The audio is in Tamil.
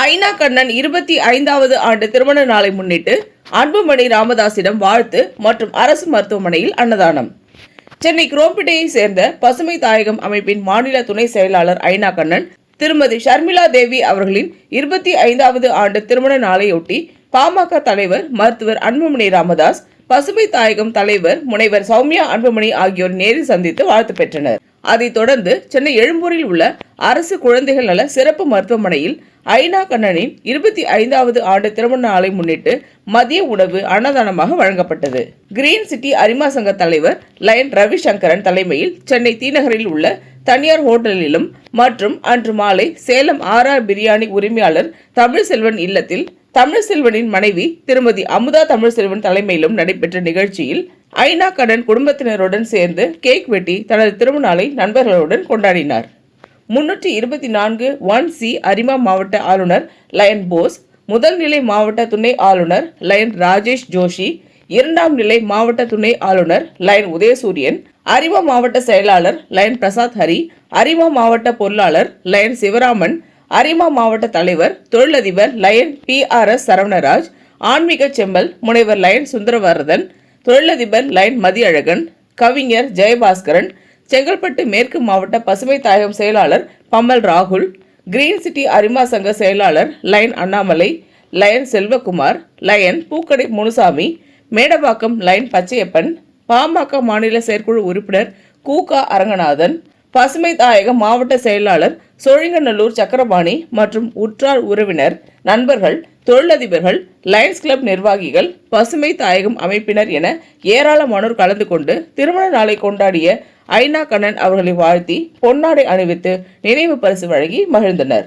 ஐநா கண்ணன் இருபத்தி ஐந்தாவது ஆண்டு திருமண நாளை முன்னிட்டு அன்புமணி ராமதாசிடம் வாழ்த்து மற்றும் அரசு மருத்துவமனையில் அன்னதானம். சென்னை குரோம்பிட்டையை சேர்ந்த பசுமை தாயகம் அமைப்பின் மாநில துணை செயலாளர் ஐநா கண்ணன் திருமதி ஷர்மிளா தேவி அவர்களின் இருபத்தி ஐந்தாவது ஆண்டு திருமண நாளையொட்டி பாமக தலைவர் மருத்துவர் அன்புமணி ராமதாஸ் பசுமை தாயகம் தலைவர் முனைவர் சௌமியா அன்புமணி ஆகியோர் நேரில் சந்தித்து வாழ்த்து பெற்றனர். அதைத் தொடர்ந்து சென்னை எழும்பூரில் உள்ள அரசு குழந்தைகள் நல சிறப்பு மருத்துவமனையில் ஐநா கண்ணனின் இருபத்தி ஐந்தாவது ஆண்டு திருமண நாளை முன்னிட்டு மதிய உணவு அன்னதானமாக வழங்கப்பட்டது. கிரீன் சிட்டி அரிமா சங்க தலைவர் லயன் ரவிசங்கரன் தலைமையில் சென்னை தீநகரில் உள்ள தனியார் ஹோட்டலிலும் மற்றும் அன்று மாலை சேலம் ஆர்ஆர் பிரியாணி உரிமையாளர் தமிழ்செல்வன் இல்லத்தில் தமிழ்செல்வனின் மனைவி திருமதி அமுதா தமிழ்செல்வன் தலைமையிலும் நடைபெற்ற நிகழ்ச்சியில் ஐநா கடன் குடும்பத்தினருடன் சேர்ந்து கேக் வெட்டி தனது திருமணாலை நண்பர்களுடன் கொண்டாடினார். முன்னூற்றி இருபத்தி நான்கு ஒன் சி அரிமா மாவட்ட ஆளுநர் லயன் போஸ் முதல் நிலை மாவட்ட துணை ஆளுநர் லயன் ராஜேஷ் ஜோஷி இரண்டாம் நிலை மாவட்ட துணை ஆளுநர் லயன் உதயசூரியன் அரிமா மாவட்ட செயலாளர் லயன் பிரசாத் ஹரி அரிமா மாவட்ட பொருளாளர் லயன் சிவராமன் அரிமா மாவட்ட தலைவர் தொழிலதிபர் lion P R S Saravanaraj ஆன்மீக செம்மல் முனைவர் லயன் சுந்தரவரதன் தொழிலதிபர் லைன் மதியழகன் கவிஞர் ஜெயபாஸ்கரன் செங்கல்பட்டு மேற்கு மாவட்ட பசுமை தாயகம் செயலாளர் பம்மல் ராகுல் கிரீன் சிட்டி அரிமா சங்க செயலாளர் lion Annamalai lion Selvakumar lion பூக்கடை முனுசாமி மேடவாக்கம் லயன் பச்சையப்பன் பாமக மாநில செயற்குழு உறுப்பினர் கூகா அரங்கநாதன் பசுமை தாயக மாவட்ட செயலாளர் சோழிங்கநல்லூர் சக்கரபாணி மற்றும் உற்றார் உறவினர் நண்பர்கள் தொழிலதிபர்கள் லயன்ஸ் கிளப் நிர்வாகிகள் பசுமை தாயகம் அமைப்பினர் என ஏராளமானோர் கலந்து கொண்டு திருமண நாளை கொண்டாடிய ஐநா கண்ணன் அவர்களை வாழ்த்தி பொன்னாடை அணிவித்து நினைவு பரிசு வழங்கி மகிழ்ந்தனர்.